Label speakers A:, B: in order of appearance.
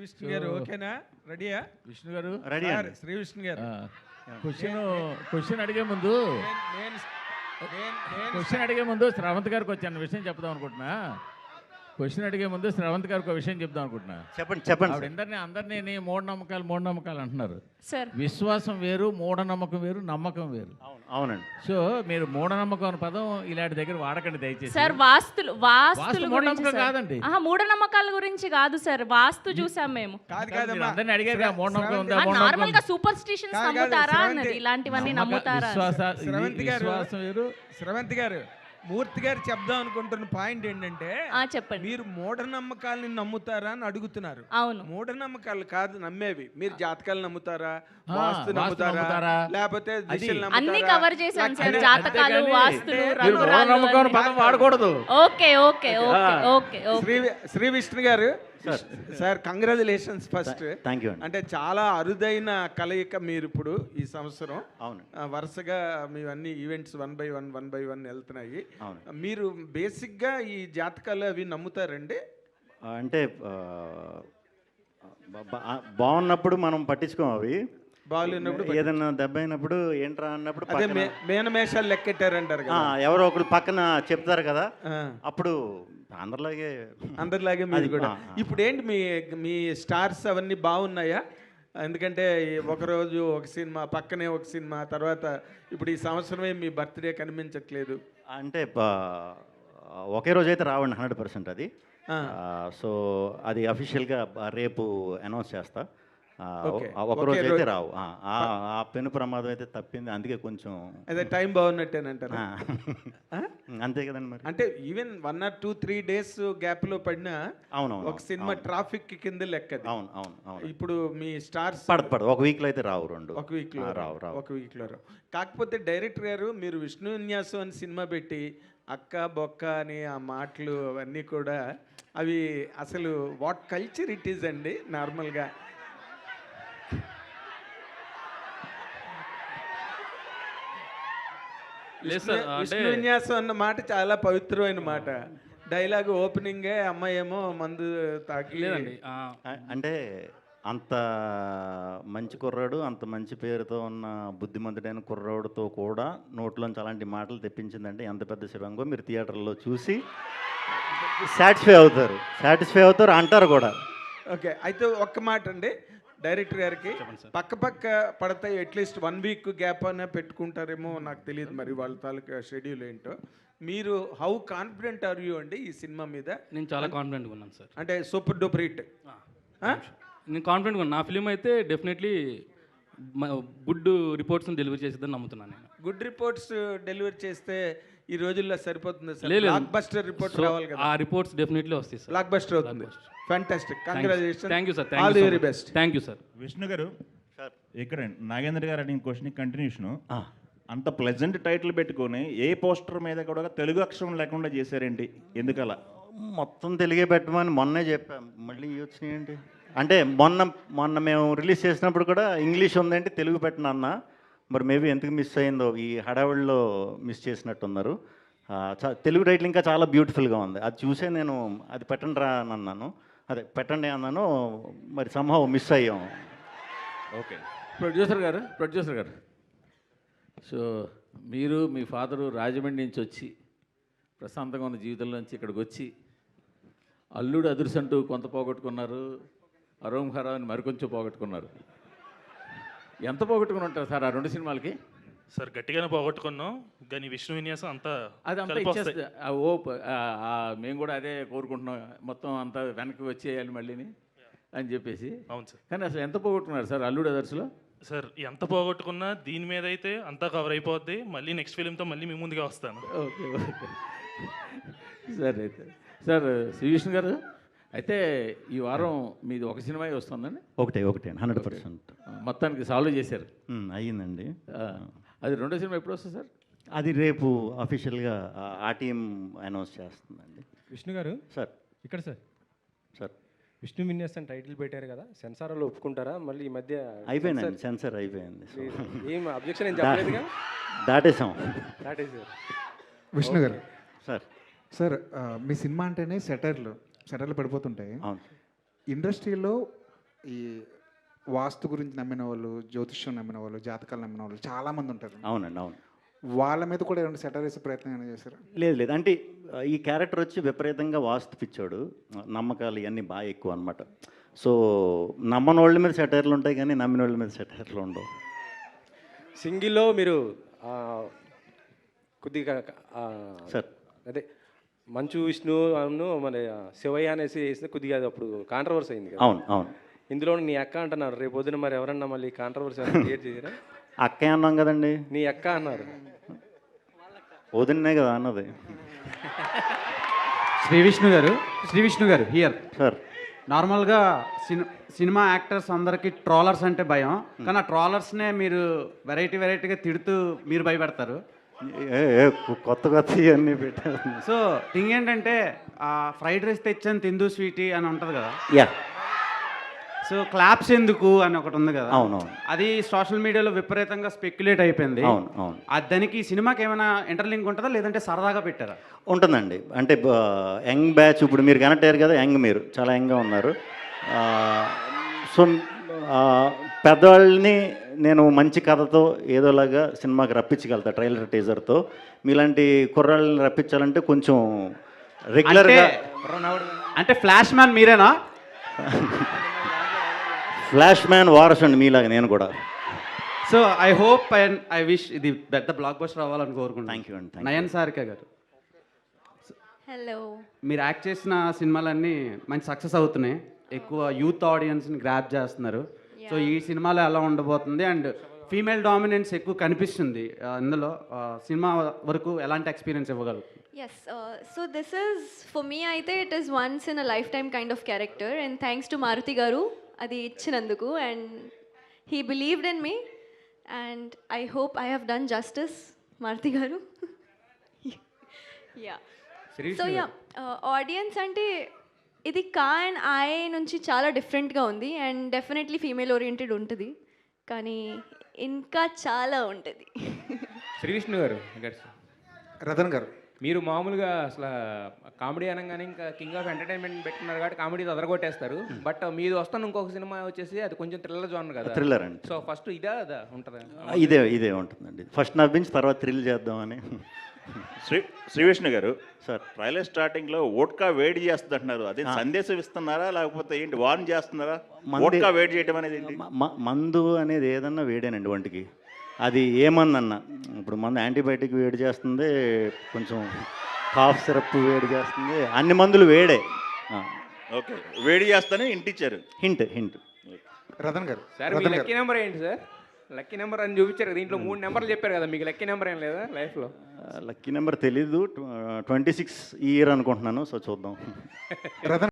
A: విష్ణు గారు ఓకేనా? రెడీయా?
B: విష్ణు గారు?
C: రెడీ అండి.
A: శ్రీ విష్ణు గారు
B: క్వశ్చన్ క్వశ్చన్ అడిగే ముందు
A: నేను- నేను నేను- నేను
B: క్వశ్చన్ అడిగే ముందు శ్రవంత్ గారికి వచ్చాను విషయం చెప్దాం అనుకుంటున్నా. క్వశ్చన్ అడిగే ముందు శ్రవంత్ గారికి ఒక విషయం చెప్దాం అనుకుంటున్నా.
C: చెప్పండి చెప్పండి
B: ఆవిడ
C: సార్.
B: అందరినీ అందరినీ మూఢనమ్మకాలు మూఢనమ్మకాలు అంటున్నారు.
D: సార్.
B: విశ్వాసం వేరు మూఢనమ్మకం వేరు నమ్మకం వేరు.
C: అవును. అవునండి.
B: సో మీరు మూఢనమ్మకం అనే పదం ఇలాంటి దగ్గర వాడకండి దయచేసి.
D: సార్ వాస్తులు వాస్తుల
B: వాస్తు
D: గురించి
B: మూఢనమ్మకం
D: సార్.
B: కాదండి.
D: ఆహా మూఢనమ్మకాల గురించి కాదు సార్. వాస్తు చూసాం మేము.
A: కాదు
B: మీరు
A: కాదమ్మా.
B: అందరినీ అడిగారు కదా, మూఢనమ్మకం ఉందా
D: నార్మల్గా సూపర్ స్టిషన్స్
A: కాదు, కాదు,
D: నమ్ముతారా
A: శ్రవంతి.
D: అన్నది ఇలాంటివన్నీ
B: నమ్మక-
D: నమ్ముతారా?
B: విశ్వాస
A: శ్రవంతి గారు-
B: విశ్వాసం వేరు.
A: స్రవంతి గారు. మూర్తి గారు చెప్దాం అనుకుంటున్న పాయింట్ ఏంటంటే
D: ఆ, చెప్పండి.
A: మీరు మూఢనమ్మకాలని నమ్ముతారా అని అడుగుతున్నారు.
D: అవును.
A: మూఢనమ్మకాలు కాదు నమ్మేవి. మీరు జాతకాలు నమ్ముతారా? వాస్తు నమ్ముతారా?
B: నమ్ముతారా?
A: లేకపోతే దిశలు
D: అన్ని
A: నమ్ముతారా?
D: కవర్ చేశాను సార్ జాతకాలు వాస్తులు
B: వాడకూడదు.
D: Okay okay okay. Okay okay.
A: Shri Shri Vishnu garu sir congratulations first
C: thank you
A: అంటే చాలా అరుదైన కలయిక మీరు ఇప్పుడు ఈ సంవత్సరం.
C: అవును.
A: వరుసగా మీ అన్ని events one by one one by one వెళ్తున్నాయి. మీరు బేసిక్గా ఈ జాతకాలు అవి నమ్ముతారండి?
C: అంటే బాగున్నప్పుడు మనం పట్టించుకోం అవి.
A: బాగాలేనప్పుడు
C: ఏదైనా దెబ్బ అయినప్పుడు ఏంట్రా అన్నప్పుడు
A: అదే మేనమేషాలు లెక్కెట్టారంటారు
C: ఎవరో ఒకరు పక్కన చెప్తారు కదా. అప్పుడు అందరిలాగే
A: అందరిలాగే మీరు కూడా. ఇప్పుడు ఏంటి మీ మీ స్టార్స్ అవన్నీ బాగున్నాయా? ఎందుకంటే ఒకరోజు ఒక సినిమా పక్కనే ఒక సినిమా తర్వాత ఇప్పుడు ఈ సంవత్సరమే మీ బర్త్డే కనిపించట్లేదు.
C: అంటే ఒకే రోజు అయితే రావండి హండ్రెడ్ పర్సెంట్ అది. సో అది అఫీషియల్గా రేపు అనౌన్స్ చేస్తా. ఆ,
A: ఓకే.
C: ఆ, ఒక
A: ఒకే
C: రోజు అయితే. రావు. ఆ, పెను ప్రమాదం అయితే తప్పింది. అందుకే కొంచెం
A: అదే టైం బాగున్నట్టేనంటారా?
C: అంతే కదండి మరి.
A: అంటే even one or two three days గ్యాప్లో పడినా
C: అవునవును.
A: ఒక సినిమా ట్రాఫిక్ కింద లెక్కది.
C: అవును అవును అవును.
A: ఇప్పుడు మీ స్టార్స్
C: పడదు పడదు. ఒక వీక్లో అయితే రావు రెండు.
A: ఒక
C: వీక్లో రావు. రావు
A: ఒక వీక్లో రావు. కాకపోతే డైరెక్టర్ గారు మీరు విష్ణు విన్యాసం అని సినిమా పెట్టి అక్క బొక్క అని ఆ మాటలు అవన్నీ కూడా అవి అసలు వాట్ కల్చర్ ఇట్ ఈస్ అండి నార్మల్గా
E: లేదు సార్ అంటే
A: విష్ణు విన్యాసం అన్న మాట చాలా పవిత్రమైన మాట. డైలాగ్ ఓపెనింగే అమ్మాయి ఏమో మందు తాకి
E: లేదండి ఆ,
C: ఆ- అంటే అంత మంచి కుర్రాడు అంత మంచి పేరుతో ఉన్న బుద్ధిమంతుడైన కుర్రాడుతో కూడా నోట్లోంచి అలాంటి మాటలు తెప్పించిందంటే ఎంత పెద్ద శివంగో మీరు థియేటర్లో చూసి సాటిస్ఫై అవుతారు. సాటిస్ఫై అవుతారు అంటారు కూడా.
A: ఓకే అయితే ఒక్క మాట అండి. డైరెక్టర్ గారికి పక్క పక్క పడతాయి అట్లీస్ట్ వన్ వీక్ గ్యాప్ అయినా పెట్టుకుంటారేమో నాకు తెలియదు మరి వాళ్ళ తాలూకా షెడ్యూల్ ఏంటో. మీరు హౌ కాన్ఫిడెంట్ ఆర్ యూ అండి ఈ సినిమా మీద?
E: నేను చాలా కాన్ఫిడెంట్గా ఉన్నాను సార్.
A: అంటే సూపర్ డూపర్ హిట్.
E: నేను కాన్ఫిడెంట్గా ఉన్నాను నా ఫిలిం అయితే డెఫినెట్లీ గుడ్ రిపోర్ట్స్ని డెలివరీ చేసేదని నమ్ముతున్నాను నేను.
A: గుడ్ రిపోర్ట్స్ డెలివరీ చేస్తే ఈ రోజుల్లో సరిపోతుంది sir. Blockbuster report
E: So,
A: రావాలి కదా.
E: ఆ రిపోర్ట్స్ డెఫినెట్లీ వస్తాయి సార్.
A: బ్లాక్ బస్టర్ అవుతుంది fantastic congratulation
E: thank you sir
A: all the very best
E: thank you sir
F: Vishnu garu
C: sir
F: ఇక్కడ నాగేంద్ర గారు అడిగిన క్వశ్చన్ కంటిన్యూషన్
C: ఆ,
F: అంత ప్లెజెంట్ టైటిల్ పెట్టుకొని ఏ పోస్టర్ మీద కూడా తెలుగు అక్షరం లేకుండా చేశారేంటి? ఎందుకలా?
C: మొత్తం తెలుగే పెట్టమని మొన్నే చెప్పాం. మళ్ళీ వచ్చినాయండి అంటే మొన్న మొన్న మేము రిలీజ్ చేసినప్పుడు కూడా ఇంగ్లీష్ ఉందంటే? తెలుగు పెట్టను అన్న. మరి మేబీ ఎందుకు మిస్ అయిందో ఈ హడావిడిలో మిస్ చేసినట్టున్నారు. తెలుగు టైటిల్ ఇంకా చాలా బ్యూటిఫుల్గా ఉంది. అది చూసే నేను అది పెట్టండి రా అని అన్నాను. అదే పెట్టండి అన్నాను మరి సంభవం మిస్ అయ్యాం.
F: Okay.
B: Producer garu producer garu. So మీరు మీ ఫాదరు రాజమండ్రి నుంచి వచ్చి ప్రశాంతంగా ఉన్న జీవితంలో నుంచి ఇక్కడికి వచ్చి అల్లుడు అదుర్సంటూ కొంత పోగొట్టుకున్నారు అరోమ్ హరా అని మరికొంచెం పోగొట్టుకున్నారు. ఎంత పోగొట్టుకుని ఉంటారు సార్ ఆ రెండు సినిమాలకి?
G: సార్ గట్టిగానే పోగొట్టుకున్నాం కానీ విష్ణు విన్యాసం అంతా
B: అది అంతా
G: కలిపి వస్తాయి.
B: ఇచ్చేస్తే ఆ ఓప్ ఆ- ఆ మేము కూడా అదే కోరుకుంటున్నాం మొత్తం అంతా వెనక్కి వచ్చేయాలి మళ్ళీని అని చెప్పేసి.
G: అవును సార్.
B: కానీ అసలు ఎంత పోగొట్టుకున్నారు సార్ అల్లుడు అదర్స్లో?
G: సార్ ఎంత పోగొట్టుకున్నా దీని మీద అయితే అంతా కవర్ అయిపోద్ది. మళ్ళీ నెక్స్ట్ ఫిలింతో మళ్ళీ మీ ముందుగా వస్తాను.
B: Okay okay. సరే అయితే. సార్ శ్రీ విష్ణు గారు అయితే ఈ వారం మీది ఒక సినిమా వస్తుందండి?
C: ఒకటే ఒకటే హండ్రెడ్ పర్సెంట్.
B: మొత్తానికి సాల్వ్ చేశారు.
C: అయ్యిందండి.
B: ఆ, అది రెండో సినిమా ఎప్పుడు వస్తుంది సార్?
C: అది రేపు అఫీషియల్గా ఆ టీం అనౌన్స్ చేస్తుందండి.
H: విష్ణు గారు?
C: సార్.
H: ఇక్కడ సార్.
C: సార్.
H: విష్ణు విన్యాస్ అని టైటిల్ పెట్టారు కదా సెన్సార్లో ఒప్పుకుంటారా? మళ్ళీ ఈ మధ్య
C: అయిపోయిందండి సెన్సర్ అయిపోయింది.
H: ఏం అబ్జెక్షన్ ఏం చెప్పలేదుగా
C: దాటేసాం
H: that is sir
I: Vishnu garu.
C: Sir.
I: Sir me cinema అంటేనే సెటర్లు సెటర్లు పడిపోతుంటాయి.
C: అవును.
I: ఇండస్ట్రీలో ఈ వాస్తు గురించి నమ్మిన వాళ్ళు జ్యోతిష్యం నమ్మిన వాళ్ళు జాతకాలు నమ్మిన వాళ్ళు చాలామంది ఉంటారు.
C: అవునండి అవును.
I: వాళ్ళ మీద కూడా ఏమైనా సెటర్ వేసే ప్రయత్నం ఏమైనా చేశారా?
C: లేదు లేదు. అంటే ఈ క్యారెక్టర్ వచ్చి విపరీతంగా వాస్తు పిచ్చాడు. నమ్మకాలు ఇవన్నీ బాగా ఎక్కువ అనమాట సో నమ్మని వాళ్ళ మీద సెటైర్లు ఉంటాయి కానీ నమ్మిన వాళ్ళ మీద సెటైర్లు ఉండవు.
H: సింగిల్లో మీరు ఆ, కొద్దిగా ఆ,
C: సార్.
H: అదే మంచు విష్ణు అవును మన శివయ్య అనేసి వేస్తే కొద్దిగా అది అప్పుడు కాంట్రవర్సీ అయింది కదా.
C: అవును అవును.
H: ఇందులో నీ అక్క అంటున్నారు రేపు పొద్దున మరి ఎవరన్నా మళ్ళీ కాంట్రవర్సీ క్రియేట్ చేసారా
C: అక్కే అన్నాం కదండి.
H: నీ అక్క అన్నారు.
C: వదిన్నే కదా అన్నది.
J: శ్రీ విష్ణు గారు శ్రీ విష్ణు గారు హియర్
C: సార్
J: నార్మల్గా సిని సినిమా యాక్టర్స్ అందరికీ ట్రోలర్స్ అంటే భయం. కానీ ఆ ట్రోలర్స్నే మీరు వెరైటీ వెరైటీగా తిడుతూ మీరు భయపెడతారు.
C: ఏ ఏ, కొత్త కొత్త ఇవన్నీ పెట్టారు.
J: సో థింగ్ ఏంటంటే ఆ ఫ్రైడ్ రైస్ తెచ్చాను తిందు స్వీటీ అని ఉంటుంది కదా.
C: యా
J: సో క్లాప్స్ ఎందుకు అని ఒకటి ఉంది కదా.
C: అవునవును.
J: అది సోషల్ మీడియాలో విపరీతంగా స్పెక్యులేట్ అయిపోయింది.
C: అవును అవును.
J: ఆ దానికి ఈ సినిమాకి ఏమైనా ఇంటర్లింక్ ఉంటుందా? లేదంటే సరదాగా పెట్టారా?
C: ఉంటుందండి. అంటే యంగ్ బ్యాచ్ ఇప్పుడు మీరు కనెక్ట్ కదా యంగ్ మీరు చాలా యంగ్గా ఉన్నారు. సో పెద్దవాళ్ళని నేను మంచి కథతో ఏదోలాగా సినిమాకి రప్పించగలుగుతా ట్రైలర్ టీజర్తో మీలాంటి కుర్రాళ్ళని రప్పించాలంటే కొంచెం రెగ్యులర్గా
J: అంటే ఫ్లాష్ మ్యాన్ మీరేనా?
C: ఫ్లాష్ మ్యాన్ వారస్ అండి మీలాగా నేను కూడా.
J: So I hope and I wish ఇది పెద్ద బ్లాక్ బస్టర్ అవ్వాలని కోరుకుంటున్నాను.
C: థ్యాంక్ యూ అండి
J: నయన్ సారిక గారు.
D: హలో
J: మీరు యాక్ట్ చేసిన సినిమాలన్నీ మంచి సక్సెస్ అవుతున్నాయి. ఎక్కువ యూత్ ఆడియన్స్ని గ్రాప్ చేస్తున్నారు. సో ఈ సినిమాలో ఎలా ఉండబోతుంది అండ్ ఫీమేల్ డామినెన్స్ ఎక్కువ కనిపిస్తుంది. ఆ, సినిమా వరకు ఎలాంటి experience ఇవ్వగలుగుతుంది
K: yes so this is for me అయితే it is once in a lifetime kind of character and thanks to Maruthi garu అది ఇచ్చినందుకు. And he believed in me and I hope I have done justice Maruthi garu. Yeah so yeah audience అంటే ఇది కా and I నుంచి చాలా డిఫరెంట్గా ఉంది. And definitely female oriented ఉంటుంది. కానీ ఇంకా చాలా ఉంటుంది.
L: శ్రీ విష్ణు గారు.
I: రతన్ గారు.
L: మీరు మామూలుగా అసలు కామెడీ అనగానే ఇంకా కింగ్ ఆఫ్ ఎంటర్టైన్మెంట్ పెట్టుకున్నారు కాబట్టి కామెడీ అదరగొట్టేస్తారు బట్ మీది వస్తాను ఇంకొక సినిమా వచ్చేసి అది కొంచెం థ్రిల్లర్ జోన్ కదా.
C: థ్రిల్లర్ అండి.
L: సో ఫస్ట్ ఇదా అదా ఉంటుందా?
C: ఇదే ఇదే ఉంటుందండి. ఫస్ట్ నవ్వించి తర్వాత థ్రిల్ చేద్దామని.
F: శ్రీ శ్రీవిష్ణు గారు
C: సార్.
F: ట్రైలర్ స్టార్టింగ్లో ఓట్కా వేడి చేస్తుంది అంటున్నారు అదే సందేశం ఇస్తున్నారా లేకపోతే ఏంటి వార్న్ చేస్తున్నారా? ఓట్కా వేడి చేయడం అనేది ఏంటి?
C: మందు అనేది ఏదన్నా వేడేనండి ఒంటికి. అది ఏమందన్న ఇప్పుడు మందు యాంటీబయాటిక్ వేడి చేస్తుంది కొంచెం కాఫ్ సిరప్ వేడి చేస్తుంది అన్ని మందులు వేడే.
F: ఓకే. వేడి చేస్తానే ఇంటిచ్చారు
C: hint hint.
I: Ratan garu
L: sir మీ లక్కీ నెంబర్ ఏంటి సార్? లక్కీ నెంబర్ అని చూపించారు కదా దీంట్లో మూడు నెంబర్లు చెప్పారు కదా మీకు లక్కీ నెంబర్ ఏం లేదా లైఫ్లో?
C: లక్కీ నెంబర్ తెలీదు ట్వంటీ సిక్స్ ఇయర్ అనుకుంటున్నాను సో చూద్దాం.
I: రతన్